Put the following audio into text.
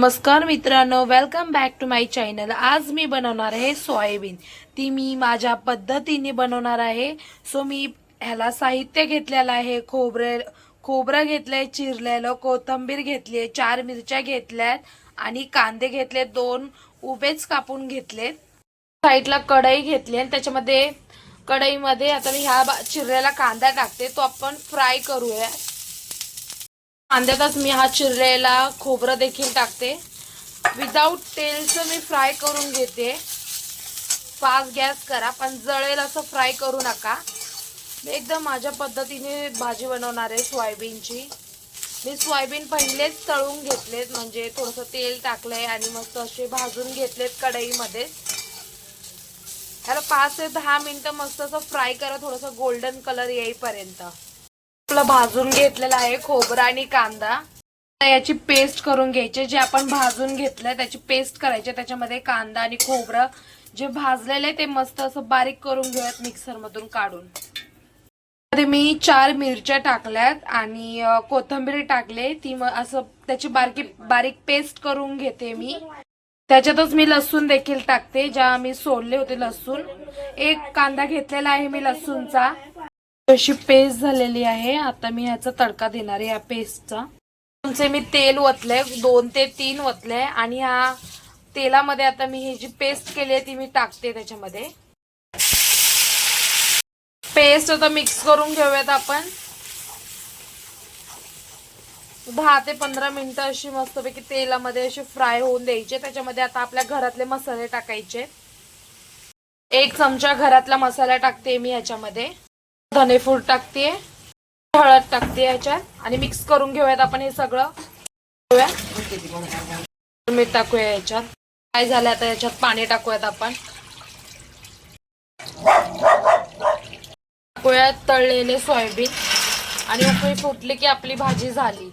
नमस्कार मित्रांनो welcome back to my channel आज मी बनवणार आहे सोयाबीन ती मी माझ्या पद्धतीने बनवणार आहे. सो मी ह्याला साहित्य घेतलेलं आहे. खोबरे खोबरं घेतलंय चिरलेलं कोथंबीर घेतली आहे चार मिरच्या घेतल्यात आणि कांदे घेतले दोन उभेच कापून घेतलेत. साईडला कढई घेतली आणि त्याच्यामध्ये कढईमध्ये आता मी ह्या बा- चिरलेला कांदा टाकते. तो आपण फ्राय करूया. कांद्यातच मी हा चिरलेला खोबरं देखील टाकते. विदाऊट तेलचं मी फ्राय करून घेते. फास्ट गॅस करा पण जळेल असं फ्राय करू नका. मी एकदम माझ्या पद्धतीने भाजी बनवणार आहे सोयाबीनची. मी सोयाबीन पहिलेच तळून घेतलेत म्हणजे थोडंसं तेल टाकलं आहे आणि मस्त असे भाजून घेतलेत कढईमध्ये. ह्याला पाच ते दहा मिनटं मस्त असं फ्राय करा थोडंसं गोल्डन कलर येईपर्यंत. आपलं भाजून घेतलेलं आहे खोबरं आणि कांदा. याची पेस्ट करून घ्यायची जे आपण भाजून घेतलंय त्याची पेस्ट करायची त्याच्यामध्ये कांदा आणि खोबरं जे भाजलेलं आहे ते मस्त असं बारीक करून घेऊयात मिक्सरमधून काढून. मध्ये मी चार मिरच्या टाकल्यात आणि कोथंबीर कोथिंबीर टाकले ती मग असं त्याची बारकी बारीक पेस्ट करून घेते मी. त्याच्यातच मी लसूण देखील टाकते ज्या मी सोलले होते लसूण. एक कांदा घेतलेला आहे मी लसूणचा. अशी पेस्ट झालेली आहे. आता मी ह्याचा तडका देणार आहे या पेस्टचा तुमचे मी तेल ओतले दोन ते तीन ओतले आणि ह्या तेलामध्ये आता मी ही जी पेस्ट केली आहे ती मी टाकते त्याच्यामध्ये. पेस्ट आता मिक्स करून घेऊयात आपण. दहा ते पंधरा मिनिटं अशी मस्तपैकी तेलामध्ये अशी फ्राय होऊन द्यायचे. त्याच्यामध्ये आता आपल्या घरातले मसाले टाकायचे. एक चमचा घरातला मसाला टाकते मी ह्याच्यामध्ये धनेपूड टाकते हळद टाकते याच्यात आणि मिक्स करून घेऊयात आपण हे सगळं. मीठ टाकूया याच्यात काय झालं आता याच्यात पाणी टाकूयात आपण. टाकूयात तळलेले सोयाबीन. आणि उकळी फुटली की आपली भाजी झाली.